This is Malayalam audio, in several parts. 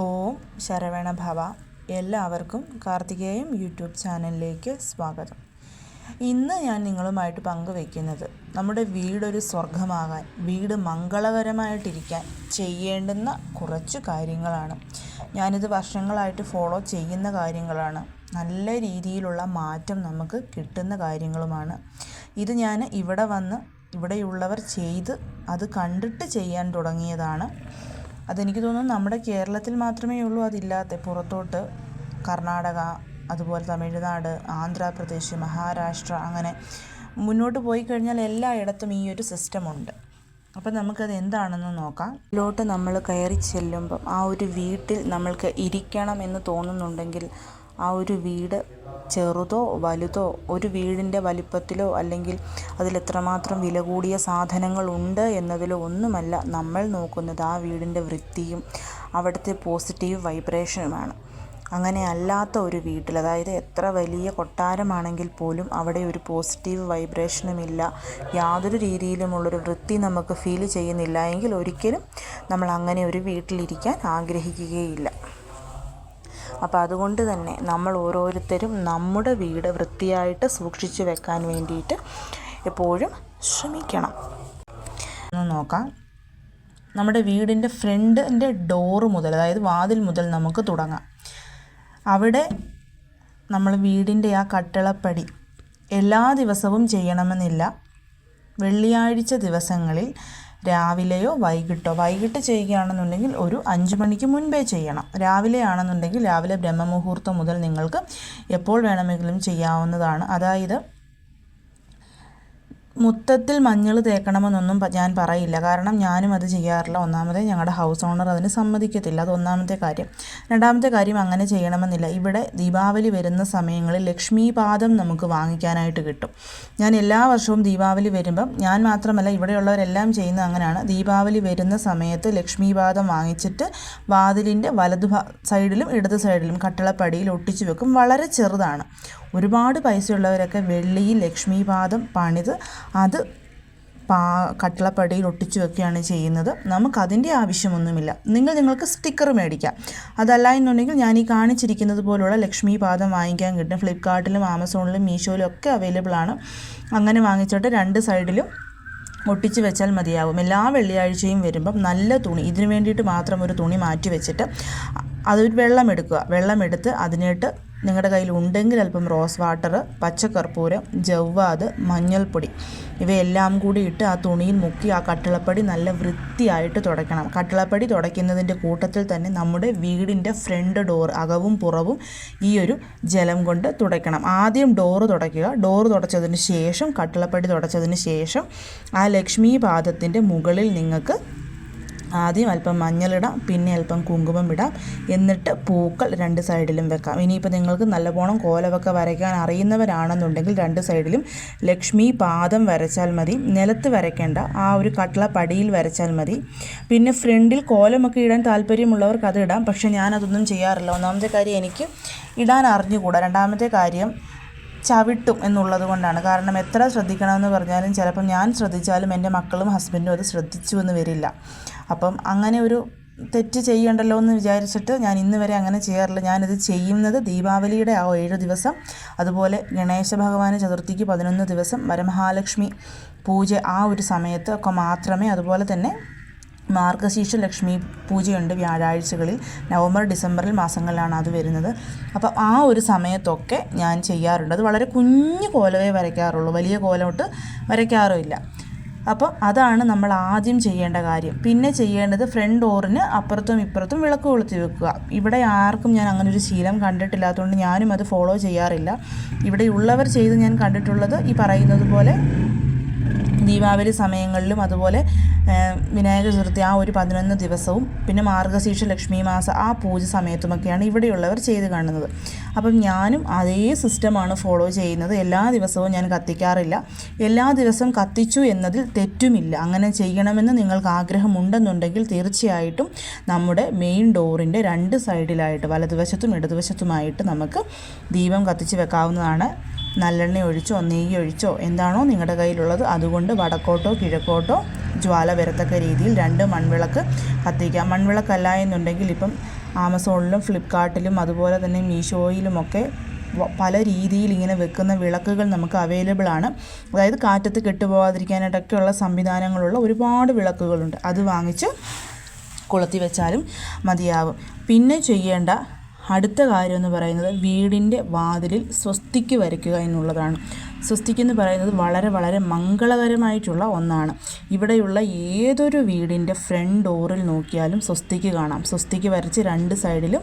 ഓം ശരവണ ഭവ എല്ലാവർക്കും കാർത്തികേയം യൂട്യൂബ് ചാനലിലേക്ക് സ്വാഗതം. ഇന്ന് ഞാൻ നിങ്ങളുമായിട്ട് പങ്കുവയ്ക്കുന്നത് നമ്മുടെ വീടൊരു സ്വർഗമാകാൻ വീട് മംഗളകരമായിട്ടിരിക്കാൻ ചെയ്യേണ്ടുന്ന കുറച്ച് കാര്യങ്ങളാണ്. ഞാനിത് വർഷങ്ങളായിട്ട് ഫോളോ ചെയ്യുന്ന കാര്യങ്ങളാണ്. നല്ല രീതിയിലുള്ള മാറ്റം നമുക്ക് കിട്ടുന്ന കാര്യങ്ങളുമാണ്. ഇത് ഞാൻ ഇവിടെ വന്ന് ഇവിടെയുള്ളവർ ചെയ്ത് അത് കണ്ടിട്ട് ചെയ്യാൻ തുടങ്ങിയതാണ്. അതെനിക്ക് തോന്നുന്നു നമ്മുടെ കേരളത്തിൽ മാത്രമേ ഉള്ളൂ അതില്ലാത്ത. പുറത്തോട്ട് കർണാടക അതുപോലെ തമിഴ്നാട് ആന്ധ്രാപ്രദേശ് മഹാരാഷ്ട്ര അങ്ങനെ മുന്നോട്ട് പോയി കഴിഞ്ഞാൽ എല്ലായിടത്തും ഈ ഒരു സിസ്റ്റം ഉണ്ട്. അപ്പം നമുക്കത് എന്താണെന്ന് നോക്കാം. ഇതിലോട്ട് നമ്മൾ കയറി ചെല്ലുമ്പം ആ ഒരു വീട്ടിൽ നമ്മൾക്ക് ഇരിക്കണം എന്ന് തോന്നുന്നുണ്ടെങ്കിൽ ആ ഒരു വീട് ചെറുതോ വലുതോ ഒരു വീടിന്റെ വലിപ്പത്തിലോ അല്ലെങ്കിൽ അതിലെത്രമാത്രം വില കൂടിയ സാധനങ്ങളുണ്ട് എന്നതിലോ ഒന്നുമല്ല നമ്മൾ നോക്കുന്നത് ആ വീടിന്റെ വൃത്തിയും അവിടുത്തെ പോസിറ്റീവ് വൈബ്രേഷനുമാണ്. അങ്ങനെ അല്ലാത്ത ഒരു വീട്ടിൽ അതായത് എത്ര വലിയ കൊട്ടാരമാണെങ്കിൽ പോലും അവിടെ ഒരു പോസിറ്റീവ് വൈബ്രേഷനുമില്ല. യാതൊരു രീതിയിലുമുള്ളൊരു വൃത്തി നമുക്ക് ഫീൽ ചെയ്യുന്നില്ല. എങ്കിൽ ഒരിക്കലും നമ്മൾ അങ്ങനെ ഒരു വീട്ടിലിരിക്കാൻ ആഗ്രഹിക്കുകയില്ല. അപ്പോൾ അതുകൊണ്ട് തന്നെ നമ്മൾ ഓരോരുത്തരും നമ്മുടെ വീട് വൃത്തിയായിട്ട് സൂക്ഷിച്ചു വെക്കാൻ വേണ്ടിയിട്ട് എപ്പോഴും ശ്രമിക്കണം. ഒന്ന് നോക്കാം. നമ്മുടെ വീടിന്റെ ഫ്രണ്ടിന്റെ ഡോറ് മുതൽ അതായത് വാതിൽ മുതൽ നമുക്ക് തുടങ്ങാം. അവിടെ നമ്മൾ വീടിന്റെ ആ കട്ടിളപ്പടി എല്ലാ ദിവസവും ചെയ്യണമെന്നില്ല. വെള്ളിയാഴ്ച ദിവസങ്ങളിൽ രാവിലെയോ വൈകിട്ടോ വൈകിട്ട് ചെയ്യുകയാണെന്നുണ്ടെങ്കിൽ ഒരു അഞ്ച് മണിക്ക് മുൻപേ ചെയ്യണം. രാവിലെ ആണെന്നുണ്ടെങ്കിൽ രാവിലെ ബ്രഹ്മമുഹൂർത്തം മുതൽ നിങ്ങൾക്ക് എപ്പോൾ വേണമെങ്കിലും ചെയ്യാവുന്നതാണ്. അതായത് മുത്തത്തിൽ മഞ്ഞൾ തേക്കണമെന്നൊന്നും ഞാൻ പറയില്ല. കാരണം ഞാനും അത് ചെയ്യാറില്ല. ഒന്നാമത് ഞങ്ങളുടെ ഹൗസ് ഓണർ അതിന് സമ്മതിക്കത്തില്ല. അത് ഒന്നാമത്തെ കാര്യം. രണ്ടാമത്തെ കാര്യം അങ്ങനെ ചെയ്യണമെന്നില്ല. ഇവിടെ ദീപാവലി വരുന്ന സമയങ്ങളിൽ ലക്ഷ്മി പാദം നമുക്ക് വാങ്ങിക്കാനായിട്ട് കിട്ടും. ഞാൻ എല്ലാ വർഷവും ദീപാവലി വരുമ്പം ഞാൻ മാത്രമല്ല ഇവിടെയുള്ളവരെല്ലാം ചെയ്യുന്ന അങ്ങനെയാണ്. ദീപാവലി വരുന്ന സമയത്ത് ലക്ഷ്മി പാദം വാങ്ങിച്ചിട്ട് വാതിലിന്റെ വലതു സൈഡിലും ഇടത് സൈഡിലും കട്ടിളപ്പടിയിൽ ഒട്ടിച്ചു വെക്കും. വളരെ ചെറുതാണ്. ഒരുപാട് പൈസയുള്ളവരൊക്കെ വെള്ളിയിൽ ലക്ഷ്മീപാദം പണിത് അത് പാ കട്ടിളപ്പടിയിൽ ഒട്ടിച്ചു വെക്കുകയാണ് ചെയ്യുന്നത്. നമുക്കതിന്റെ ആവശ്യമൊന്നുമില്ല. നിങ്ങൾ നിങ്ങൾക്ക് സ്റ്റിക്കർ മേടിക്കാം. അതല്ല എന്നുണ്ടെങ്കിൽ ഞാൻ ഈ കാണിച്ചിരിക്കുന്നത് പോലുള്ള ലക്ഷ്മി പാദം വാങ്ങിക്കാൻ കിട്ടും. ഫ്ലിപ്പ്കാർട്ടിലും ആമസോണിലും മീഷോയിലും ഒക്കെ അവൈലബിൾ ആണ്. അങ്ങനെ വാങ്ങിച്ചിട്ട് രണ്ട് സൈഡിലും ഒട്ടിച്ച് വെച്ചാൽ മതിയാവും. എല്ലാ വെള്ളിയാഴ്ചയും വരുമ്പം നല്ല തുണി ഇതിനു വേണ്ടിയിട്ട് മാത്രം ഒരു തുണി മാറ്റി വെച്ചിട്ട് അതൊരു വെള്ളം എടുക്കുക. വെള്ളം എടുത്ത് അതിനിട്ട് നിങ്ങളുടെ കയ്യിൽ ഉണ്ടെങ്കിൽ അല്പം റോസ് വാട്ടർ പച്ചക്കർപ്പൂരം ജവ്വാത് മഞ്ഞൾപ്പൊടി. ഇവയെല്ലാം കൂടി ഇട്ട് ആ തുണിയിൽ മുക്കി ആ കട്ടിളപ്പടി നല്ല വൃത്തിയായിട്ട് തുടയ്ക്കണം. കട്ടിളപ്പടി തുടയ്ക്കുന്നതിന്റെ കൂട്ടത്തിൽ തന്നെ നമ്മുടെ വീടിന്റെ ഫ്രണ്ട് ഡോർ അകവും പുറവും ഈ ഒരു ജലം കൊണ്ട് തുടയ്ക്കണം. ആദ്യം ഡോറ് തുടയ്ക്കുക. ഡോറ് തുടച്ചതിന് ശേഷം കട്ടിളപ്പടി തുടച്ചതിന് ശേഷം ആ ലക്ഷ്മി പാദത്തിന്റെ മുകളിൽ നിങ്ങൾക്ക് ആദ്യം അല്പം മഞ്ഞളിടാം പിന്നെ അല്പം കുങ്കുമം ഇടാം. എന്നിട്ട് പൂക്കൾ രണ്ട് സൈഡിലും വെക്കാം. ഇനിയിപ്പോൾ നിങ്ങൾക്ക് നല്ലവണ്ണം കോലമൊക്കെ വരയ്ക്കാൻ അറിയുന്നവരാണെന്നുണ്ടെങ്കിൽ രണ്ട് സൈഡിലും ലക്ഷ്മി പാദം വരച്ചാൽ മതി നിലത്ത് വരയ്ക്കേണ്ട. ആ ഒരു കട്ട്ള പടിയിൽ വരച്ചാൽ മതി. പിന്നെ ഫ്രണ്ടിൽ കോലമൊക്കെ ഇടാൻ താല്പര്യമുള്ളവർക്ക് അത് ഇടാം. പക്ഷേ ഞാനതൊന്നും ചെയ്യാറില്ല. ഒന്നാമത്തെ കാര്യം എനിക്ക് ഇടാൻ അറിഞ്ഞുകൂടാ. രണ്ടാമത്തെ കാര്യം ചവിട്ടും എന്നുള്ളത് കൊണ്ടാണ്. കാരണം എത്ര ശ്രദ്ധിക്കണമെന്ന് പറഞ്ഞാലും ചിലപ്പം ഞാൻ ശ്രദ്ധിച്ചാലും എന്റെ മക്കളും ഹസ്ബൻഡും അത് ശ്രദ്ധിച്ചു എന്ന് വരില്ല. അപ്പം അങ്ങനെ ഒരു തെറ്റ് ചെയ്യണ്ടല്ലോ എന്ന് വിചാരിച്ചിട്ട് ഞാൻ ഇന്ന് വരെ അങ്ങനെ ചെയ്യാറില്ല. ഞാനിത് ചെയ്യുന്നത് ദീപാവലിയുടെ ആ ഏഴ് ദിവസം അതുപോലെ ഗണേശ ഭഗവാന് ചതുർത്ഥിക്ക് പതിനൊന്ന് ദിവസം വരമഹാലക്ഷ്മി പൂജ ആ ഒരു സമയത്ത് ഒക്കെ മാത്രമേ അതുപോലെ തന്നെ മാർഗശീർഷ ലക്ഷ്മി പൂജയുണ്ട് വ്യാഴാഴ്ചകളിൽ നവംബർ ഡിസംബറിൽ മാസങ്ങളിലാണ് അത് വരുന്നത്. അപ്പോൾ ആ ഒരു സമയത്തൊക്കെ ഞാൻ ചെയ്യാറുണ്ട്. അത് വളരെ കുഞ്ഞു കോലമേ വരയ്ക്കാറുള്ളൂ. വലിയ കോലോട്ട് വരയ്ക്കാറുമില്ല. അപ്പോൾ അതാണ് നമ്മൾ ആദ്യം ചെയ്യേണ്ട കാര്യം. പിന്നെ ചെയ്യേണ്ടത് ഫ്രണ്ട് ഡോറിന് അപ്പുറത്തും ഇപ്പുറത്തും വിളക്ക് കൊളുത്തി വെക്കുക. ഇവിടെ ആർക്കും ഞാൻ അങ്ങനെ ഒരു ശീലം കണ്ടിട്ടില്ലാത്തതുകൊണ്ട് ഞാനും അത് ഫോളോ ചെയ്യാറില്ല. ഇവിടെയുള്ളവർ ചെയ്ത് ഞാൻ കണ്ടിട്ടുള്ളത് ഈ പറയുന്നത് പോലെ ദീപാവലി സമയങ്ങളിലും അതുപോലെ വിനായക ചതുർത്ഥി ആ ഒരു പതിനൊന്ന് ദിവസവും പിന്നെ മാർഗശീർഷ ലക്ഷ്മി മാസ ആ പൂജ സമയത്തുമൊക്കെയാണ് ഇവിടെയുള്ളവർ ചെയ്ത് കാണുന്നത്. അപ്പം ഞാനും അതേ സിസ്റ്റമാണ് ഫോളോ ചെയ്യുന്നത്. എല്ലാ ദിവസവും ഞാൻ കത്തിക്കാറില്ല. എല്ലാ ദിവസവും കത്തിച്ചു എന്നതിൽ തെറ്റുമില്ല. അങ്ങനെ ചെയ്യണമെന്ന് നിങ്ങൾക്ക് ആഗ്രഹമുണ്ടെന്നുണ്ടെങ്കിൽ തീർച്ചയായിട്ടും നമ്മുടെ മെയിൻ ഡോറിന്റെ രണ്ട് സൈഡിലായിട്ട് വലതുവശത്തും ഇടതുവശത്തുമായിട്ട് നമുക്ക് ദീപം കത്തിച്ച് വെക്കാവുന്നതാണ്. നല്ലെണ്ണ ഒഴിച്ചോ നെയ്യ് ഒഴിച്ചോ എന്താണോ നിങ്ങളുടെ കയ്യിലുള്ളത്. അതുകൊണ്ട് വടക്കോട്ടോ കിഴക്കോട്ടോ ജ്വാല വരത്തക്ക രീതിയിൽ രണ്ട് മൺവിളക്ക് കത്തിക്കാം. മൺവിളക്കല്ല എന്നുണ്ടെങ്കിൽ ഇപ്പം ആമസോണിലും ഫ്ലിപ്കാർട്ടിലും അതുപോലെ തന്നെ മീഷോയിലുമൊക്കെ പല രീതിയിൽ ഇങ്ങനെ വെക്കുന്ന വിളക്കുകൾ നമുക്ക് അവൈലബിൾ ആണ്. അതായത് കാറ്റത്ത് കെട്ടുപോകാതിരിക്കാനായിട്ടൊക്കെയുള്ള സംവിധാനങ്ങളുള്ള ഒരുപാട് വിളക്കുകളുണ്ട്. അത് വാങ്ങിച്ച് കൊളുത്തി വെച്ചാലും മതിയാവും. പിന്നെ ചെയ്യേണ്ട അടുത്ത കാര്യം എന്ന് പറയുന്നത് വീടിന്റെ വാതിലിൽ സ്വസ്തിക്ക് വരയ്ക്കുക എന്നുള്ളതാണ്. സ്വസ്തിക്ക് എന്ന് പറയുന്നത് വളരെ വളരെ മംഗളകരമായിട്ടുള്ള ഒന്നാണ്. ഇവിടെയുള്ള ഏതൊരു വീടിന്റെ ഫ്രണ്ട് ഡോറിൽ നോക്കിയാലും സ്വസ്തിക്ക് കാണാം. സ്വസ്തിക്ക് വരച്ച് രണ്ട് സൈഡിലും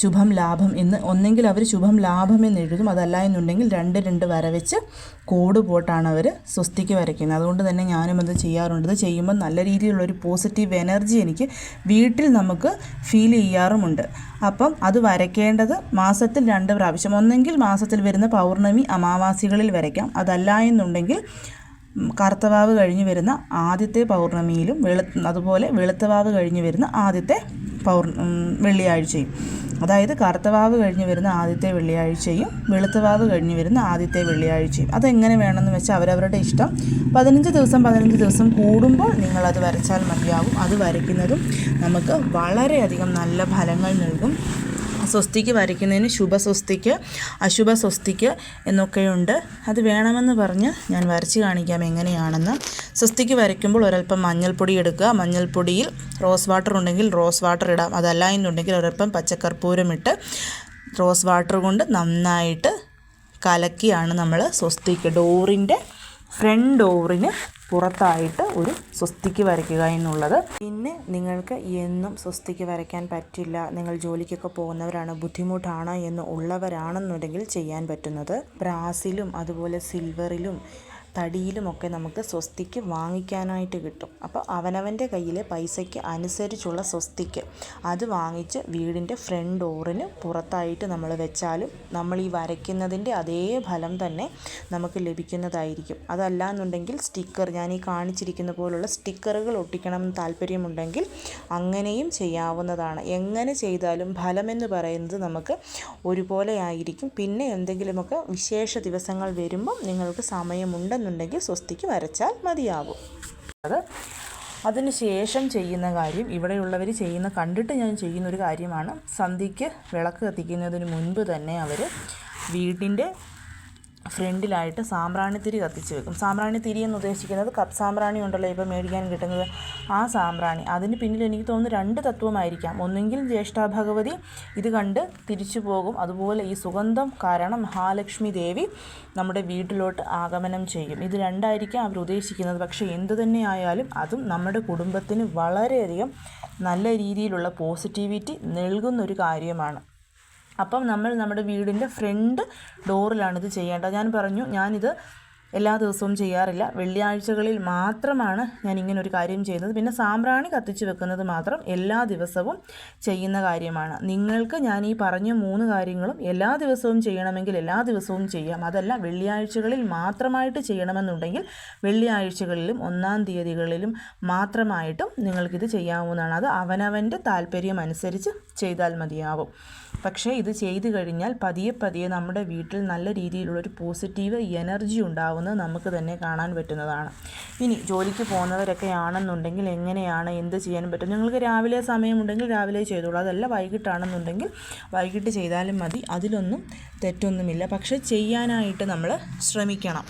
ശുഭം ലാഭം എന്ന് ഒന്നെങ്കിൽ അവർ ശുഭം ലാഭം എന്ന് എഴുതും. അതല്ല എന്നുണ്ടെങ്കിൽ രണ്ട് രണ്ട് വര വെച്ച് കോഡ് പോട്ടാണ് അവർ സ്വസ്തിക്ക് വരയ്ക്കുന്നത്. അതുകൊണ്ട് തന്നെ ഞാനും അത് ചെയ്യാറുണ്ട്. ഇത് ചെയ്യുമ്പോൾ നല്ല രീതിയിലുള്ളൊരു പോസിറ്റീവ് എനർജി എനിക്ക് വീട്ടിൽ നമുക്ക് ഫീൽ ചെയ്യാറുമുണ്ട്. അപ്പം അത് വരയ്ക്കേണ്ടത് മാസത്തിൽ രണ്ട് പ്രാവശ്യം. ഒന്നെങ്കിൽ മാസത്തിൽ വരുന്ന പൗർണമി അമാവാസികളിൽ വരയ്ക്കാം. അതല്ല എന്നുണ്ടെങ്കിൽ കറുത്തവാവ് കഴിഞ്ഞ് വരുന്ന ആദ്യത്തെ പൗർണമിയിലും വെളു അതുപോലെ വെളുത്തവാവ് കഴിഞ്ഞ് വരുന്ന ആദ്യത്തെ പൗർ വെള്ളിയാഴ്ചയും. അതായത് കറുത്തവാവ് കഴിഞ്ഞ് വരുന്ന ആദ്യത്തെ വെള്ളിയാഴ്ചയും വെളുത്തവാവ് കഴിഞ്ഞ് വരുന്ന ആദ്യത്തെ വെള്ളിയാഴ്ചയും. അതെങ്ങനെ വേണമെന്ന് വെച്ചാൽ അവരവരുടെ ഇഷ്ടം. പതിനഞ്ച് ദിവസം പതിനഞ്ച് ദിവസം കൂടുമ്പോൾ നിങ്ങളത് വരച്ചാൽ മതിയാവും. അത് വരയ്ക്കുന്നതും നമുക്ക് വളരെയധികം നല്ല ഫലങ്ങൾ നൽകും. സ്വസ്തിക്ക് വരയ്ക്കുന്നതിന് ശുഭസ്വസ്തിക്ക് അശുഭ സ്വസ്തിക്ക് എന്നൊക്കെയുണ്ട്. അത് വേണമെന്ന് പറഞ്ഞ് ഞാൻ വരച്ച് കാണിക്കാം എങ്ങനെയാണെന്ന്. സ്വസ്തിക്ക് വരയ്ക്കുമ്പോൾ ഒരൽപ്പം മഞ്ഞൾപ്പൊടി എടുക്കുക. മഞ്ഞൾപ്പൊടിയിൽ റോസ് വാട്ടർ ഉണ്ടെങ്കിൽ റോസ് വാട്ടർ ഇടാം. അതല്ല എന്നുണ്ടെങ്കിൽ ഒരൽപ്പം പച്ചക്കർപ്പൂരം ഇട്ട് റോസ് വാട്ടർ കൊണ്ട് നന്നായിട്ട് കലക്കിയാണ് നമ്മൾ സ്വസ്തിക്ക്. ഡോറിന്റെ ഫ്രണ്ട് ഡോറിന് പുറത്തായിട്ട് ഒരു സ്വസ്തിക്ക് വരയ്ക്കുക എന്നുള്ളത്. പിന്നെ നിങ്ങൾക്ക് എന്നും സ്വസ്തിക്ക് വരയ്ക്കാൻ പറ്റില്ല. നിങ്ങൾ ജോലിക്കൊക്കെ പോകുന്നവരാണ് ബുദ്ധിമുട്ടാണ് എന്ന് ഉള്ളവരാണെന്നുണ്ടെങ്കിൽ ചെയ്യാൻ പറ്റുന്നത്. ബ്രാസിലും അതുപോലെ സിൽവറിലും തടിയിലുമൊക്കെ നമുക്ക് സ്വസ്തിക്ക് വാങ്ങിക്കാനായിട്ട് കിട്ടും. അപ്പോൾ അവനവന്റെ കയ്യിലെ പൈസയ്ക്ക് അനുസരിച്ചുള്ള സ്വസ്തിക്ക്. അത് വാങ്ങിച്ച് വീടിന്റെ ഫ്രണ്ട് ഡോറിന് പുറത്തായിട്ട് നമ്മൾ വെച്ചാലും നമ്മൾ ഈ വരയ്ക്കുന്നതിന്റെ അതേ ഫലം തന്നെ നമുക്ക് ലഭിക്കുന്നതായിരിക്കും. അതല്ല എന്നുണ്ടെങ്കിൽ സ്റ്റിക്കർ ഞാൻ ഈ കാണിച്ചിരിക്കുന്ന പോലുള്ള സ്റ്റിക്കറുകൾ ഒട്ടിക്കണം എന്ന് താല്പര്യമുണ്ടെങ്കിൽ അങ്ങനെയും ചെയ്യാവുന്നതാണ്. എങ്ങനെ ചെയ്താലും ഫലമെന്ന് പറയുന്നത് നമുക്ക് ഒരുപോലെ ആയിരിക്കും പിന്നെ എന്തെങ്കിലുമൊക്കെ വിശേഷ ദിവസങ്ങൾ വരുമ്പം നിങ്ങൾക്ക് സമയമുണ്ടെന്നുണ്ടെങ്കിൽ സ്വസ്തിക്ക് വരച്ചാൽ മതിയാവും. അത് അതിനുശേഷം ചെയ്യുന്ന കാര്യം ഇവിടെയുള്ളവർ ചെയ്യുന്ന കണ്ടിട്ട് ഞാൻ ചെയ്യുന്ന ഒരു കാര്യമാണ് സന്ധ്യയ്ക്ക് വിളക്ക് കത്തിക്കുന്നതിന് മുൻപ് തന്നെ അവർ വീടിന്റെ ഫ്രണ്ടിലായിട്ട് സാമ്പ്രാണിത്തിരി കത്തിച്ച് വെക്കും. സാമ്പ്രാണിത്തിരി എന്ന് ഉദ്ദേശിക്കുന്നത് കപ്പ് സാമ്പ്രാണി ഉണ്ടല്ലോ ഇപ്പോൾ മേടിക്കാൻ കിട്ടുന്നത്. ആ സാമ്പ്രാണി. അതിന് പിന്നിൽ എനിക്ക് തോന്നുന്നു രണ്ട് തത്വമായിരിക്കാം. ഒന്നെങ്കിൽ ജ്യേഷ്ഠ ഭഗവതി ഇത് കണ്ട് തിരിച്ചു പോകും. അതുപോലെ ഈ സുഗന്ധം കാരണം മഹാലക്ഷ്മി ദേവി നമ്മുടെ വീട്ടിലോട്ട് ആഗമനം ചെയ്യും. ഇത് രണ്ടായിരിക്കാം അവർ ഉദ്ദേശിക്കുന്നത്. പക്ഷേ എന്തു തന്നെ ആയാലും അതും നമ്മുടെ കുടുംബത്തിന് വളരെയധികം നല്ല രീതിയിലുള്ള പോസിറ്റിവിറ്റി നൽകുന്നൊരു കാര്യമാണ്. അപ്പം നമ്മൾ നമ്മുടെ വീടിന്റെ ഫ്രണ്ട് ഡോറിലാണ് ഇത് ചെയ്യേണ്ടത്. ഞാൻ പറഞ്ഞു ഞാനിത് എല്ലാ ദിവസവും ചെയ്യാറില്ല. വെള്ളിയാഴ്ചകളിൽ മാത്രമാണ് ഞാൻ ഇങ്ങനെ ഒരു കാര്യം ചെയ്യുന്നത്. പിന്നെ സാമ്പ്രാണി കത്തിച്ച് വെക്കുന്നത് മാത്രം എല്ലാ ദിവസവും ചെയ്യുന്ന കാര്യമാണ്. നിങ്ങൾക്ക് ഞാൻ ഈ പറഞ്ഞ മൂന്ന് കാര്യങ്ങളും എല്ലാ ദിവസവും ചെയ്യണമെങ്കിൽ എല്ലാ ദിവസവും ചെയ്യാം. അതല്ല വെള്ളിയാഴ്ചകളിൽ മാത്രമായിട്ട് ചെയ്യണമെന്നുണ്ടെങ്കിൽ വെള്ളിയാഴ്ചകളിലും ഒന്നാം തീയതികളിലും മാത്രമായിട്ടും നിങ്ങൾക്കിത് ചെയ്യാവുന്നതാണ്. അത് അവനവന്റെ താല്പര്യം അനുസരിച്ച് ചെയ്താൽ മതിയാവും. പക്ഷേ ഇത് ചെയ്തു കഴിഞ്ഞാൽ പതിയെ പതിയെ നമ്മുടെ വീട്ടിൽ നല്ല രീതിയിലുള്ളൊരു പോസിറ്റീവ് എനർജി ഉണ്ടാവുന്നത് നമുക്ക് തന്നെ കാണാൻ പറ്റുന്നതാണ്. ഇനി ജോലിക്ക് പോകുന്നവരൊക്കെ ആണെന്നുണ്ടെങ്കിൽ എങ്ങനെയാണ് എന്ത് ചെയ്യാൻ പറ്റും? നിങ്ങൾക്ക് രാവിലെ സമയമുണ്ടെങ്കിൽ രാവിലെ ചെയ്തോളൂ. അതല്ല വൈകിട്ടാണെന്നുണ്ടെങ്കിൽ വൈകിട്ട് ചെയ്താലും മതി. അതിലൊന്നും തെറ്റൊന്നുമില്ല. പക്ഷേ ചെയ്യാനായിട്ട് നമ്മൾ ശ്രമിക്കണം.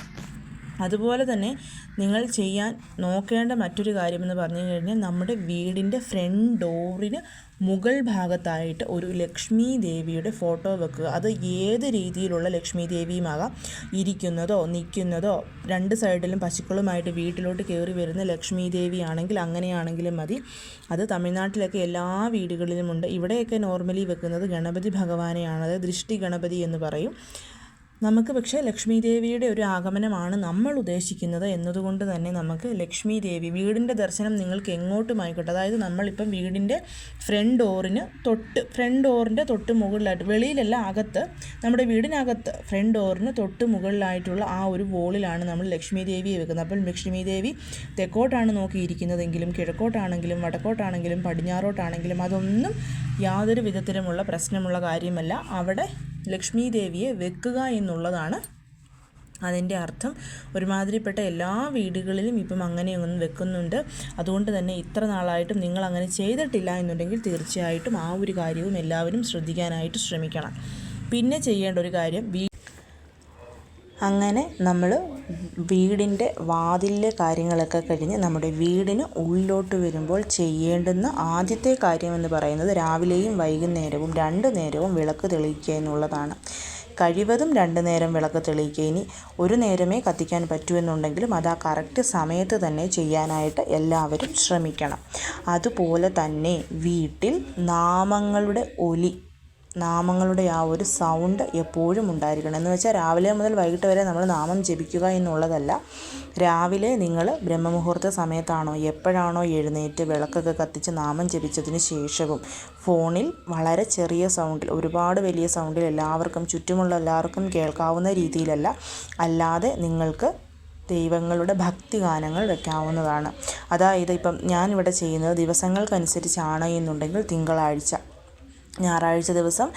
അതുപോലെ തന്നെ നിങ്ങൾ ചെയ്യാൻ നോക്കേണ്ട മറ്റൊരു കാര്യമെന്ന് പറഞ്ഞു കഴിഞ്ഞാൽ നമ്മുടെ വീടിന്റെ ഫ്രണ്ട് ഡോറിന് മുകൾ ഭാഗത്തായിട്ട് ഒരു ലക്ഷ്മി ദേവിയുടെ ഫോട്ടോ വെക്കുക. അത് ഏത് രീതിയിലുള്ള ലക്ഷ്മി ദേവിയുമാകാം? ഇരിക്കുന്നതോ നിൽക്കുന്നതോ രണ്ട് സൈഡിലും പശുക്കളുമായിട്ട് വീട്ടിലോട്ട് കയറി വരുന്ന ലക്ഷ്മി ദേവി ആണെങ്കിൽ അങ്ങനെയാണെങ്കിലും മതി. അത് തമിഴ്നാട്ടിലൊക്കെ എല്ലാ വീടുകളിലുമുണ്ട് ഇവിടെയൊക്കെ നോർമലി വെക്കുന്നത് ഗണപതി ഭഗവാനെയാണ്. അതായത് ദൃഷ്ടി ഗണപതി എന്ന് പറയും. നമുക്ക് പക്ഷേ ലക്ഷ്മി ദേവിയുടെ ഒരു ആഗമനമാണ് നമ്മൾ ഉദ്ദേശിക്കുന്നത് എന്നതുകൊണ്ട് തന്നെ നമുക്ക് ലക്ഷ്മി ദേവി വീടിന്റെ ദർശനം നിങ്ങൾക്ക് എങ്ങോട്ടും ആയിക്കോട്ടെ അതായത് നമ്മളിപ്പം വീടിന്റെ ഫ്രണ്ട് ഡോറിന് തൊട്ട് ഫ്രണ്ട് ഡോറിന്റെ തൊട്ട് മുകളിലായിട്ട് വെളിയിലല്ല അകത്ത് നമ്മുടെ വീടിനകത്ത് ഫ്രണ്ട് ഡോറിന് തൊട്ട് മുകളിലായിട്ടുള്ള ആ ഒരു വോളിലാണ് നമ്മൾ ലക്ഷ്മി ദേവിയെ വെക്കുന്നത്. അപ്പോൾ ലക്ഷ്മി ദേവി തെക്കോട്ടാണ് നോക്കിയിരിക്കുന്നതെങ്കിലും കിഴക്കോട്ടാണെങ്കിലും വടക്കോട്ടാണെങ്കിലും പടിഞ്ഞാറോട്ടാണെങ്കിലും അതൊന്നും യാതൊരു വിധത്തിലുമുള്ള പ്രശ്നമുള്ള കാര്യമല്ല. അവിടെ ലക്ഷ്മി ദേവിയെ വെക്കുക എന്നുള്ളതാണ് അതിന്റെ അർത്ഥം. ഒരുമാതിരിപ്പെട്ട എല്ലാ വീടുകളിലും ഇപ്പം അങ്ങനെയൊന്നും വെക്കുന്നുണ്ട്. അതുകൊണ്ട് തന്നെ ഇത്ര നാളായിട്ടും നിങ്ങൾ അങ്ങനെ ചെയ്തിട്ടില്ല എന്നുണ്ടെങ്കിൽ തീർച്ചയായിട്ടും ആ ഒരു കാര്യവും എല്ലാവരും ശ്രദ്ധിക്കാനായിട്ട് ശ്രമിക്കണം. പിന്നെ ചെയ്യേണ്ട ഒരു കാര്യം വീ അങ്ങനെ നമ്മൾ വീടിന്റെ വാതിലിലെ കാര്യങ്ങളൊക്കെ കഴിഞ്ഞ് നമ്മുടെ വീടിന് ഉള്ളിലോട്ട് വരുമ്പോൾ ചെയ്യേണ്ടുന്ന ആദ്യത്തെ കാര്യമെന്ന് പറയുന്നത് രാവിലെയും വൈകുന്നേരവും രണ്ട് നേരവും വിളക്ക് തെളിയിക്കുക എന്നുള്ളതാണ്. കഴിവതും രണ്ട് നേരം വിളക്ക് തെളിയിക്കുക. ഇനി ഒരു നേരമേ കത്തിക്കാൻ പറ്റൂ എന്നുണ്ടെങ്കിലും അത് ആ കറക്റ്റ് സമയത്ത് തന്നെ ചെയ്യാനായിട്ട് എല്ലാവരും ശ്രമിക്കണം. അതുപോലെ തന്നെ വീട്ടിൽ നാമങ്ങളുടെ ഒലി നാമങ്ങളുടെ ആ ഒരു സൗണ്ട് എപ്പോഴും ഉണ്ടായിരിക്കണം. എന്ന് വെച്ചാൽ രാവിലെ മുതൽ വൈകിട്ട് വരെ നമ്മൾ നാമം ജപിക്കുക എന്നുള്ളതല്ല. രാവിലെ നിങ്ങൾ ബ്രഹ്മമുഹൂർത്ത സമയത്താണോ എപ്പോഴാണോ എഴുന്നേറ്റ് വിളക്കൊക്കെ കത്തിച്ച് നാമം ജപിച്ചതിന് ശേഷവും ഫോണിൽ വളരെ ചെറിയ സൗണ്ടിൽ ഒരുപാട് വലിയ സൗണ്ടിൽ എല്ലാവർക്കും ചുറ്റുമുള്ള എല്ലാവർക്കും കേൾക്കാവുന്ന രീതിയിലല്ല. അല്ലാതെ നിങ്ങൾക്ക് ദൈവങ്ങളുടെ ഭക്തി ഗാനങ്ങൾ വെക്കാവുന്നതാണ്. അതായത് ഇപ്പം ഞാനിവിടെ ചെയ്യുന്നത് ദിവസങ്ങൾക്കനുസരിച്ചാണ് എന്നുണ്ടെങ്കിൽ തിങ്കളാഴ്ച. ഞായറാഴ്ച ദിവസം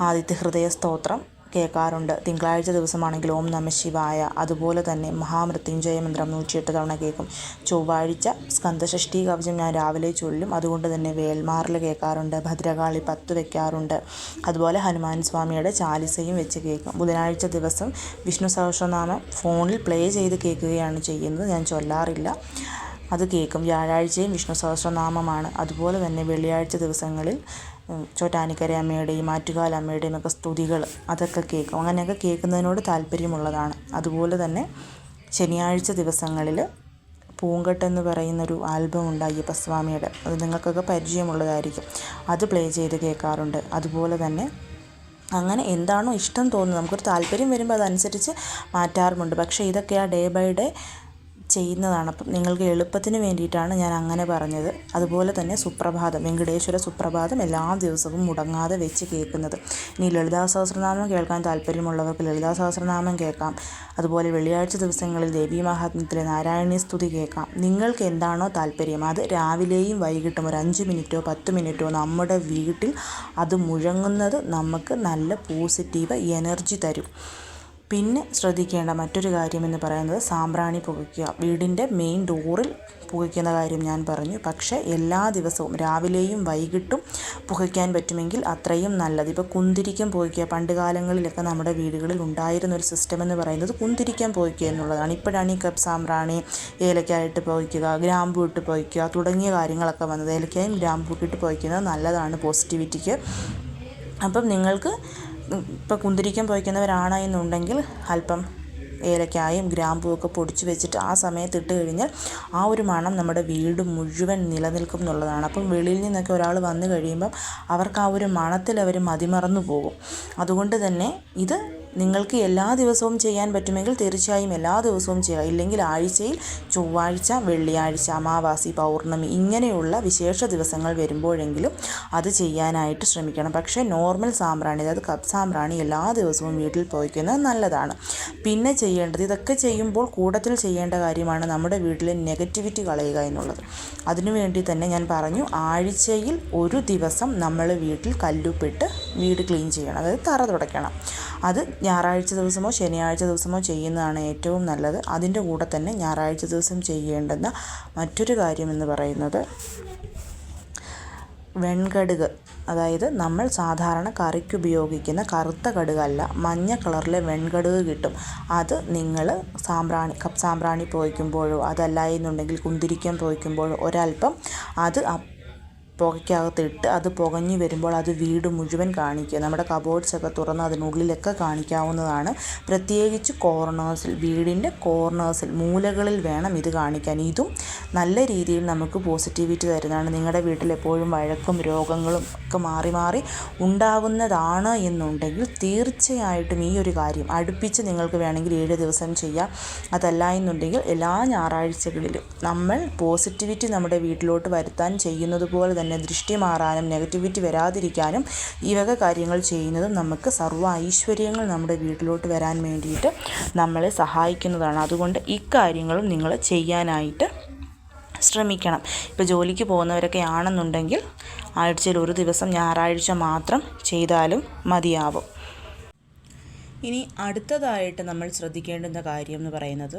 ആദിത്യ ഹൃദയ സ്തോത്രം കേൾക്കാറുണ്ട്. തിങ്കളാഴ്ച ദിവസമാണെങ്കിൽ ഓം നമ ശിവായ. അതുപോലെ തന്നെ മഹാമൃത്യുഞ്ജയ മന്ത്രം നൂറ്റിയെട്ട് തവണ കേൾക്കും. ചൊവ്വാഴ്ച സ്കന്ദഷഷ്ടി കവചം ഞാൻ രാവിലെ ചൊല്ലും. അതുകൊണ്ട് തന്നെ വേൽമാറിൽ കേൾക്കാറുണ്ട്. ഭദ്രകാളി പത്ത് വെക്കാറുണ്ട്. അതുപോലെ ഹനുമാൻ സ്വാമിയുടെ ചാലിസയും വെച്ച് കേൾക്കും. ബുധനാഴ്ച ദിവസം വിഷ്ണു സഹസ്രനാമം ഫോണിൽ പ്ലേ ചെയ്ത് കേൾക്കുകയാണ് ചെയ്യുന്നത്. ഞാൻ ചൊല്ലാറില്ല. അത് കേൾക്കും. വ്യാഴാഴ്ചയും വിഷ്ണു സഹസ്രനാമമാണ്. അതുപോലെ തന്നെ വെള്ളിയാഴ്ച ദിവസങ്ങളിൽ ചോറ്റാനിക്കര അമ്മയുടെയും ആറ്റുകാൽ അമ്മയുടെയും ഒക്കെ സ്തുതികൾ അതൊക്കെ കേൾക്കും. അങ്ങനെയൊക്കെ കേൾക്കുന്നതിനോട് താല്പര്യമുള്ളതാണ്. അതുപോലെ തന്നെ ശനിയാഴ്ച ദിവസങ്ങളിൽ പൂങ്കട്ടെന്ന് പറയുന്നൊരു ആൽബം ഉണ്ട് അയ്യപ്പസ്വാമിയുടെ അത് നിങ്ങൾക്കൊക്കെ പരിചയമുള്ളതായിരിക്കും. അത് പ്ലേ ചെയ്ത് കേൾക്കാറുണ്ട്. അതുപോലെ തന്നെ അങ്ങനെ എന്താണോ ഇഷ്ടം തോന്നുന്നത് നമുക്കൊരു താല്പര്യം വരുമ്പോൾ അതനുസരിച്ച് മാറ്റാറുമുണ്ട്. പക്ഷേ ഇതൊക്കെ ആ ഡേ ബൈ ഡേ ചെയ്യുന്നതാണ്. അപ്പം നിങ്ങൾക്ക് എളുപ്പത്തിന് വേണ്ടിയിട്ടാണ് ഞാൻ അങ്ങനെ പറഞ്ഞത്. അതുപോലെ തന്നെ സുപ്രഭാതം വെങ്കടേശ്വര സുപ്രഭാതം എല്ലാ ദിവസവും മുടങ്ങാതെ വെച്ച് കേൾക്കുന്നത്. ഇനി ലളിതാ സഹസ്രനാമം കേൾക്കാൻ താല്പര്യമുള്ളവർക്ക് ലളിതാ സഹസ്രനാമം കേൾക്കാം. അതുപോലെ വെള്ളിയാഴ്ച ദിവസങ്ങളിൽ ദേവി മഹാത്മ്യത്തിലെ നാരായണീ സ്തുതി കേൾക്കാം. നിങ്ങൾക്ക് എന്താണോ താല്പര്യം അത് രാവിലെയും വൈകിട്ടും ഒരു അഞ്ച് മിനിറ്റോ പത്ത് മിനിറ്റോ നമ്മുടെ വീട്ടിൽ അത് മുഴങ്ങുന്നത് നമുക്ക് നല്ല പോസിറ്റീവ് എനർജി തരും. പിന്നെ ശ്രദ്ധിക്കേണ്ട മറ്റൊരു കാര്യമെന്ന് പറയുന്നത് സാമ്പ്രാണി പുകയ്ക്കുക. വീടിന്റെ മെയിൻ ഡോറിൽ പുകയ്ക്കുന്ന കാര്യം ഞാൻ പറഞ്ഞു. പക്ഷേ എല്ലാ ദിവസവും രാവിലെയും വൈകിട്ടും പുകയ്ക്കാൻ പറ്റുമെങ്കിൽ അത്രയും നല്ലത്. ഇപ്പോൾ കുന്തിരിക്കം പുകയ്ക്കുക. പണ്ട് കാലങ്ങളിലൊക്കെ നമ്മുടെ വീടുകളിൽ ഉണ്ടായിരുന്ന ഒരു സിസ്റ്റം എന്ന് പറയുന്നത് കുന്തിരിക്കം പുകയ്ക്കുക എന്നുള്ളതാണ്. ഇപ്പോഴാണ് ഈ കപ്പ് സാമ്പ്രാണി ഏലക്കായിട്ട് പുകയ്ക്കുക ഗ്രാമ്പു ഇട്ട് പുകയ്ക്കുക തുടങ്ങിയ കാര്യങ്ങളൊക്കെ വന്നത്. ഏലക്കായും ഗ്രാമ്പു ഇട്ട് പുകയ്ക്കുന്നത് നല്ലതാണ് പോസിറ്റിവിറ്റിക്ക് അപ്പം നിങ്ങൾക്ക് ഇപ്പോൾ കുന്തിരിക്കം പോയിക്കുന്നവരാണ് എന്നുണ്ടെങ്കിൽ അല്പം ഏലക്കായും ഗ്രാമ്പും ഒക്കെ പൊടിച്ച് വെച്ചിട്ട് ആ സമയത്ത് ഇട്ട് കഴിഞ്ഞാൽ ആ ഒരു മണം നമ്മുടെ വീട് മുഴുവൻ നിലനിൽക്കും എന്നുള്ളതാണ്. അപ്പം വെളിയിൽ നിന്നൊക്കെ ഒരാൾ വന്നു കഴിയുമ്പം അവർക്ക് ആ ഒരു മണത്തിൽ അവർ മതിമറന്നു പോകും. അതുകൊണ്ട് തന്നെ ഇത് നിങ്ങൾക്ക് എല്ലാ ദിവസവും ചെയ്യാൻ പറ്റുമെങ്കിൽ തീർച്ചയായും എല്ലാ ദിവസവും ചെയ്യുക. ഇല്ലെങ്കിൽ ആഴ്ചയിൽ ചൊവ്വാഴ്ച വെള്ളിയാഴ്ച അമാവാസി പൗർണമി ഇങ്ങനെയുള്ള വിശേഷ ദിവസങ്ങൾ വരുമ്പോഴെങ്കിലും അത് ചെയ്യാനായിട്ട് ശ്രമിക്കണം. പക്ഷേ നോർമൽ സാമ്പ്രാണി അതായത് കപ്പ് സാമ്പ്രാണി എല്ലാ ദിവസവും വീട്ടിൽ പോയിക്കുന്നത് നല്ലതാണ്. പിന്നെ ചെയ്യേണ്ടത് ഇതൊക്കെ ചെയ്യുമ്പോൾ കൂടത്തിൽ ചെയ്യേണ്ട കാര്യമാണ് നമ്മുടെ വീട്ടിലെ നെഗറ്റിവിറ്റി കളയുക എന്നുള്ളത്. അതിനുവേണ്ടി തന്നെ ഞാൻ പറഞ്ഞു ആഴ്ചയിൽ ഒരു ദിവസം നമ്മൾ വീട്ടിൽ കല്ലുപ്പിട്ട് വീട് ക്ലീൻ ചെയ്യണം. അതായത് തറ തുടയ്ക്കണം. അത് ഞായറാഴ്ച ദിവസമോ ശനിയാഴ്ച ദിവസമോ ചെയ്യുന്നതാണ് ഏറ്റവും നല്ലത്. അതിന്റെ കൂടെ തന്നെ ഞായറാഴ്ച ദിവസം ചെയ്യേണ്ടുന്ന മറ്റൊരു കാര്യമെന്ന് പറയുന്നത് വെൺകടുക്. അതായത് നമ്മൾ സാധാരണ കറിക്ക് ഉപയോഗിക്കുന്ന കറുത്ത കടുകല്ല മഞ്ഞ കളറിലെ വെൺകടുക് കിട്ടും. അത് നിങ്ങൾ സാമ്പ്രാണി കപ്പ് സാമ്പ്രാണി പോയിക്കുമ്പോഴോ അതല്ല എന്നുണ്ടെങ്കിൽ കുന്തിരിക്കം പോയിക്കുമ്പോഴോ ഒരല്പം അത് പുകയ്ക്കകത്തിട്ട് അത് പുകഞ്ഞു വരുമ്പോൾ അത് വീട് മുഴുവൻ കാണിക്കുക. നമ്മുടെ കബോർഡ്സൊക്കെ തുറന്ന് അതിനുള്ളിലൊക്കെ കാണിക്കാവുന്നതാണ്. പ്രത്യേകിച്ച് കോർണേഴ്സിൽ വീടിന്റെ കോർണേഴ്സിൽ മൂലകളിൽ വേണം ഇത് കാണിക്കാൻ. ഇതും നല്ല രീതിയിൽ നമുക്ക് പോസിറ്റിവിറ്റി തരുന്നതാണ്. നിങ്ങളുടെ വീട്ടിൽ എപ്പോഴും വഴക്കും രോഗങ്ങളും ഒക്കെ മാറി മാറി ഉണ്ടാവുന്നതാണ് എന്നുണ്ടെങ്കിൽ തീർച്ചയായിട്ടും ഈ ഒരു കാര്യം അടുപ്പിച്ച് നിങ്ങൾക്ക് വേണമെങ്കിൽ ഏഴ് ദിവസം ചെയ്യാം. അതല്ല എന്നുണ്ടെങ്കിൽ എല്ലാ ഞായറാഴ്ചകളിലും നമ്മൾ പോസിറ്റിവിറ്റി നമ്മുടെ വീട്ടിലോട്ട് വരുത്താൻ ചെയ്യുന്നത് പോലെ തന്നെ ദൃഷ്ടി മാറാനും നെഗറ്റിവിറ്റി വരാതിരിക്കാനും ഈ വക കാര്യങ്ങൾ ചെയ്യുന്നതും നമുക്ക് സർവ ഐശ്വര്യങ്ങൾ നമ്മുടെ വീട്ടിലോട്ട് വരാൻ വേണ്ടിയിട്ട് നമ്മളെ സഹായിക്കുന്നതാണ്. അതുകൊണ്ട് ഇക്കാര്യങ്ങളും നിങ്ങൾ ചെയ്യാനായിട്ട് ശ്രമിക്കണം. ഇപ്പോൾ ജോലിക്ക് പോകുന്നവരൊക്കെ ആണെന്നുണ്ടെങ്കിൽ ആഴ്ചയിൽ ഒരു ദിവസം ഞായറാഴ്ച മാത്രം ചെയ്താലും മതിയാവും. ഇനി അടുത്തതായിട്ട് നമ്മൾ ശ്രദ്ധിക്കേണ്ടുന്ന കാര്യം എന്ന് പറയുന്നത്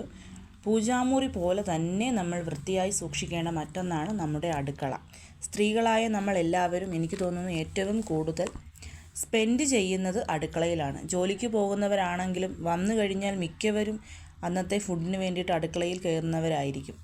പൂജാമുറി പോലെ തന്നെ നമ്മൾ വൃത്തിയായി സൂക്ഷിക്കേണ്ട മറ്റൊന്നാണ് നമ്മുടെ അടുക്കള. സ്ത്രീകളായ നമ്മളെല്ലാവരും എനിക്ക് തോന്നുന്നു ഏറ്റവും കൂടുതൽ സ്പെൻഡ് ചെയ്യുന്നത് അടുക്കളയിലാണ്. ജോലിക്ക് പോകുന്നവരാണെങ്കിലും വന്നു കഴിഞ്ഞാൽ മിക്കവരും അന്നത്തെ ഫുഡിന് വേണ്ടിയിട്ട് അടുക്കളയിൽ കയറുന്നവരായിരിക്കും.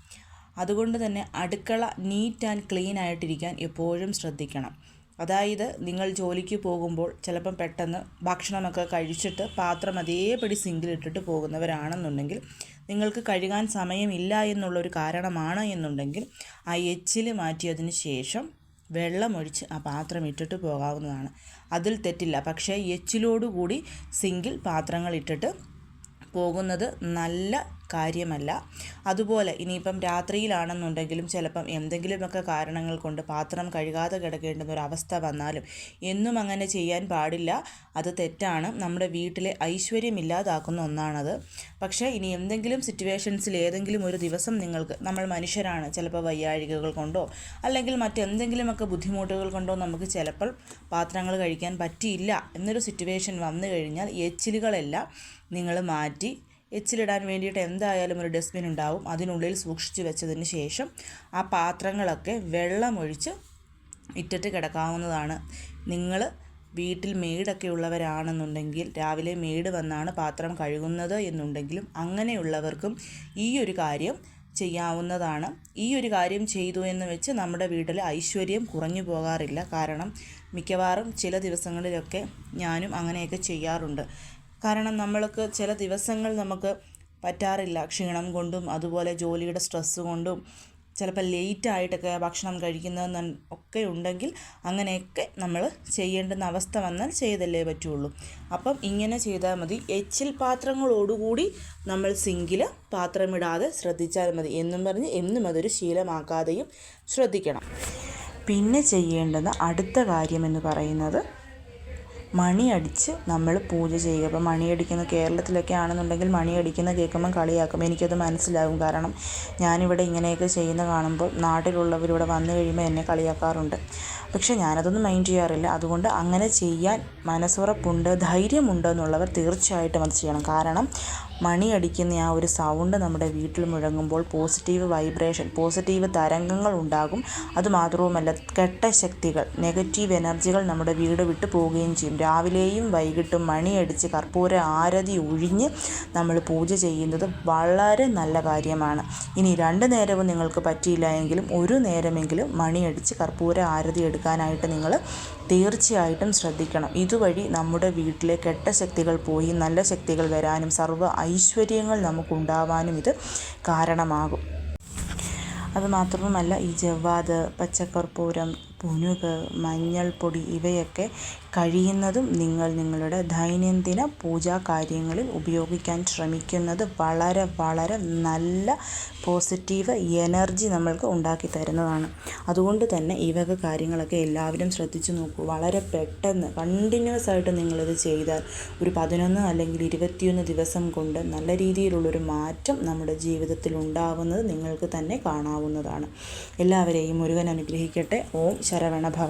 അതുകൊണ്ട് തന്നെ അടുക്കള നീറ്റ് ആൻഡ് ക്ലീൻ ആയിട്ടിരിക്കാൻ എപ്പോഴും ശ്രദ്ധിക്കണം. അതായത് നിങ്ങൾ ജോലിക്ക് പോകുമ്പോൾ ചിലപ്പം പെട്ടെന്ന് ഭക്ഷണമൊക്കെ കഴിച്ചിട്ട് പാത്രം അതേപടി സിങ്കിലിട്ടിട്ട് പോകുന്നവരാണെന്നുണ്ടെങ്കിൽ നിങ്ങൾക്ക് കഴുകാൻ സമയമില്ല എന്നുള്ളൊരു കാരണമാണ് എന്നുണ്ടെങ്കിൽ ആ എച്ചിൽ മാറ്റിയതിന് ശേഷം വെള്ളമൊഴിച്ച് ആ പാത്രം ഇട്ടിട്ട് പോകാവുന്നതാണ്. അതിൽ തെറ്റില്ല. പക്ഷേ എച്ചിലോടുകൂടി സിങ്കിൽ പാത്രങ്ങൾ ഇട്ടിട്ട് പോകുന്നത് നല്ല കാര്യമല്ല. അതുപോലെ ഇനിയിപ്പം രാത്രിയിലാണെന്നുണ്ടെങ്കിലും ചിലപ്പം എന്തെങ്കിലുമൊക്കെ കാരണങ്ങൾ കൊണ്ട് പാത്രം കഴുകാതെ കിടക്കേണ്ടുന്ന ഒരു അവസ്ഥ വന്നാലും എന്നും അങ്ങനെ ചെയ്യാൻ പാടില്ല. അത് തെറ്റാണ്. നമ്മുടെ വീട്ടിലെ ഐശ്വര്യം ഇല്ലാതാക്കുന്ന ഒന്നാണത്. പക്ഷേ ഇനി എന്തെങ്കിലും സിറ്റുവേഷൻസിൽ ഏതെങ്കിലും ഒരു ദിവസം നിങ്ങൾക്ക് നമ്മൾ മനുഷ്യരാണ് ചിലപ്പോൾ വയ്യാഴികകൾ കൊണ്ടോ അല്ലെങ്കിൽ മറ്റെന്തെങ്കിലുമൊക്കെ ബുദ്ധിമുട്ടുകൾ കൊണ്ടോ നമുക്ക് ചിലപ്പോൾ പാത്രങ്ങൾ കഴിക്കാൻ പറ്റിയില്ല എന്നൊരു സിറ്റുവേഷൻ വന്നു കഴിഞ്ഞാൽ എച്ചിലുകളെല്ലാം നിങ്ങൾ മാറ്റി എച്ചിലിടാൻ വേണ്ടിയിട്ട് എന്തായാലും ഒരു ഡസ്റ്റ്ബിൻ ഉണ്ടാവും. അതിനുള്ളിൽ സൂക്ഷിച്ചു വെച്ചതിന് ശേഷം ആ പാത്രങ്ങളൊക്കെ വെള്ളമൊഴിച്ച് ഇട്ടിട്ട് കിടക്കാവുന്നതാണ്. നിങ്ങൾ വീട്ടിൽ മെയ്ഡൊക്കെ ഉള്ളവരാണെന്നുണ്ടെങ്കിൽ രാവിലെ മെയ്ഡ് വന്നാണ് പാത്രം കഴുകുന്നത് എന്നുണ്ടെങ്കിലും അങ്ങനെയുള്ളവർക്കും ഈ ഒരു കാര്യം ചെയ്യാവുന്നതാണ്. ഈ ഒരു കാര്യം ചെയ്തു എന്ന് വെച്ച് നമ്മുടെ വീട്ടിൽ ഐശ്വര്യം കുറഞ്ഞു പോകാറില്ല. കാരണം മിക്കവാറും ചില ദിവസങ്ങളിലൊക്കെ ഞാനും അങ്ങനെയൊക്കെ ചെയ്യാറുണ്ട്. കാരണം നമ്മൾക്ക് ചില ദിവസങ്ങൾ നമുക്ക് പറ്റാറില്ല. ക്ഷീണം കൊണ്ടും അതുപോലെ ജോലിയുടെ സ്ട്രെസ്സ് കൊണ്ടും ചിലപ്പോൾ ലേറ്റായിട്ടൊക്കെ ഭക്ഷണം കഴിക്കുന്നതെന്ന് ഒക്കെ ഉണ്ടെങ്കിൽ അങ്ങനെയൊക്കെ നമ്മൾ ചെയ്യേണ്ടുന്ന അവസ്ഥ വന്നാൽ ചെയ്തല്ലേ പറ്റുള്ളൂ. അപ്പം ഇങ്ങനെ ചെയ്താൽ മതി. എച്ചിൽ പാത്രങ്ങളോടുകൂടി നമ്മൾ സിങ്കിൽ പാത്രമിടാതെ ശ്രദ്ധിച്ചാൽ മതി. എന്നും പറഞ്ഞ് എന്നും അതൊരു ശീലമാക്കാതെയും ശ്രദ്ധിക്കണം. പിന്നെ ചെയ്യേണ്ടുന്ന അടുത്ത കാര്യം എന്ന് പറയുന്നത് മണിയടിച്ച് നമ്മൾ പൂജ ചെയ്യുക. ഇപ്പോൾ മണിയടിക്കുന്ന കേരളത്തിലൊക്കെ ആണെന്നുണ്ടെങ്കിൽ മണിയടിക്കുന്ന കേൾക്കുമ്പം കളിയാക്കും. എനിക്കത് മനസ്സിലാകും കാരണം ഞാനിവിടെ ഇങ്ങനെയൊക്കെ ചെയ്യുന്ന കാണുമ്പോൾ നാട്ടിലുള്ളവരിവിടെ വന്നു കഴിയുമ്പോൾ എന്നെ കളിയാക്കാറുണ്ട്. പക്ഷേ ഞാനതൊന്നും മൈൻഡ് ചെയ്യാറില്ല. അതുകൊണ്ട് അങ്ങനെ ചെയ്യാൻ മനസ്സുറപ്പുണ്ട് ധൈര്യമുണ്ട് എന്നുള്ളവർ തീർച്ചയായിട്ടും അത് ചെയ്യണം. കാരണം മണിയടിക്കുന്ന ആ ഒരു സൗണ്ട് നമ്മുടെ വീട്ടിൽ മുഴങ്ങുമ്പോൾ പോസിറ്റീവ് വൈബ്രേഷൻ പോസിറ്റീവ് തരംഗങ്ങൾ ഉണ്ടാകും. അതുമാത്രവുമല്ല കെട്ട ശക്തികൾ നെഗറ്റീവ് എനർജികൾ നമ്മുടെ വീട് വിട്ട് പോവുകയും ചെയ്യും. രാവിലെയും വൈകിട്ടും മണിയടിച്ച് കർപ്പൂര ആരതി ഒഴിഞ്ഞ് നമ്മൾ പൂജ ചെയ്യുന്നത് വളരെ നല്ല കാര്യമാണ്. ഇനി രണ്ട് നേരവും നിങ്ങൾക്ക് പറ്റിയില്ല എങ്കിലും ഒരു നേരമെങ്കിലും മണിയടിച്ച് കർപ്പൂര ആരതി എടുക്കാനായിട്ട് നിങ്ങൾ തീർച്ചയായിട്ടും ശ്രദ്ധിക്കണം. ഇതുവഴി നമ്മുടെ വീട്ടിലെ കെട്ട ശക്തികൾ പോയി നല്ല ശക്തികൾ വരാനും സർവ ഐശ്വര്യങ്ങൾ നമുക്കുണ്ടാവാനും ഇത് കാരണമാകും. അതുമാത്രവുമല്ല ഈ ജവ്വാത് പച്ചക്കർപ്പൂരം പുനുക് മഞ്ഞൾപ്പൊടി ഇവയൊക്കെ കഴിയുന്നതും നിങ്ങൾ നിങ്ങളുടെ ദൈനംദിന പൂജാ കാര്യങ്ങളിൽ ഉപയോഗിക്കാൻ ശ്രമിക്കുന്നത് വളരെ വളരെ നല്ല പോസിറ്റീവ് എനർജി നമ്മൾക്ക് ഉണ്ടാക്കി തരുന്നതാണ്. അതുകൊണ്ട് തന്നെ ഈ വക കാര്യങ്ങളൊക്കെ എല്ലാവരും ശ്രദ്ധിച്ചു നോക്കൂ. വളരെ പെട്ടെന്ന് കണ്ടിന്യൂസ് ആയിട്ട് നിങ്ങളിത് ചെയ്താൽ ഒരു പതിനൊന്ന് അല്ലെങ്കിൽ ഇരുപത്തിയൊന്ന് ദിവസം കൊണ്ട് നല്ല രീതിയിലുള്ളൊരു മാറ്റം നമ്മുടെ ജീവിതത്തിൽ ഉണ്ടാവുന്നത് നിങ്ങൾക്ക് തന്നെ കാണാവുന്നതാണ്. എല്ലാവരെയും മുരുകൻ അനുഗ്രഹിക്കട്ടെ. ഓം ശരവണ ഭവ